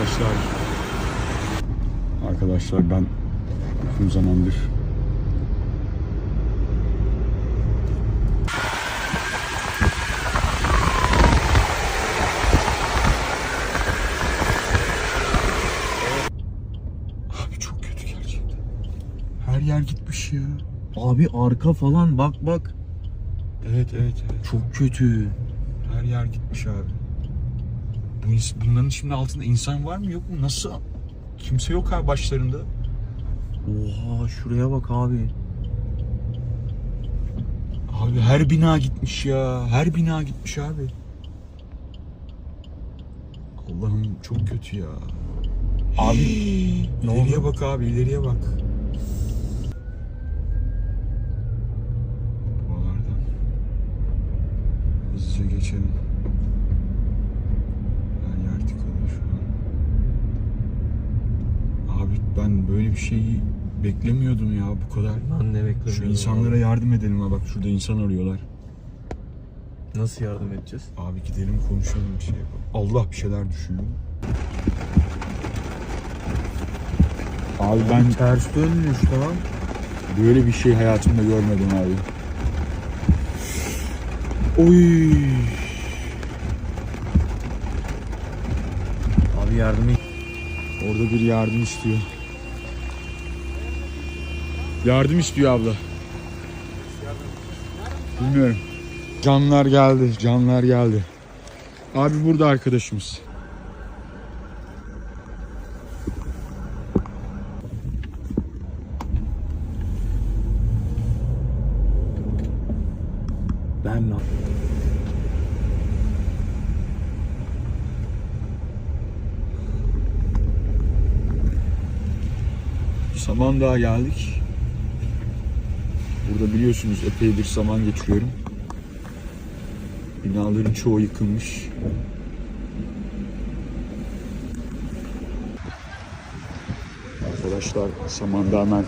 arkadaşlar. Arkadaşlar ben uzun zamandır Abi çok kötü gerçekten. Her yer gitmiş ya. Abi arka falan bak bak. Evet evet evet. Çok kötü. Her yer gitmiş abi. Bu, bunların şimdi altında insan var mı yok mu? Nasıl? Kimse yok abi başlarında. Oha şuraya bak abi. Abi her bina gitmiş ya. Her bina gitmiş abi. Allah'ım çok kötü ya. Abi, ne ileriye oldu? bak abi ileriye bak. Buralardan hızlıca geçelim. Her yer tıkalı şu an. Abi ben böyle bir şeyi beklemiyordum ya bu kadar. Ben ne bekliyorum? Şu insanlara yardım edelim ha bak şurada insan arıyorlar. Nasıl yardım edeceğiz? Abi gidelim konuşalım bir şey yapalım. Allah bir şeyler düşünüyor. Abi ben Ters dönmüş lan. böyle bir şey hayatımda görmedim abi. Oy. Abi yardım et. Orada bir yardım istiyor. Yardım istiyor abla. Bilmiyorum. Canlar geldi, canlar geldi. Abi burada arkadaşımız. Ben lan. Samandağ'a geldik. Burada biliyorsunuz epeydir zaman geçiriyorum. Binaların çoğu yıkılmış. Arkadaşlar Samandağ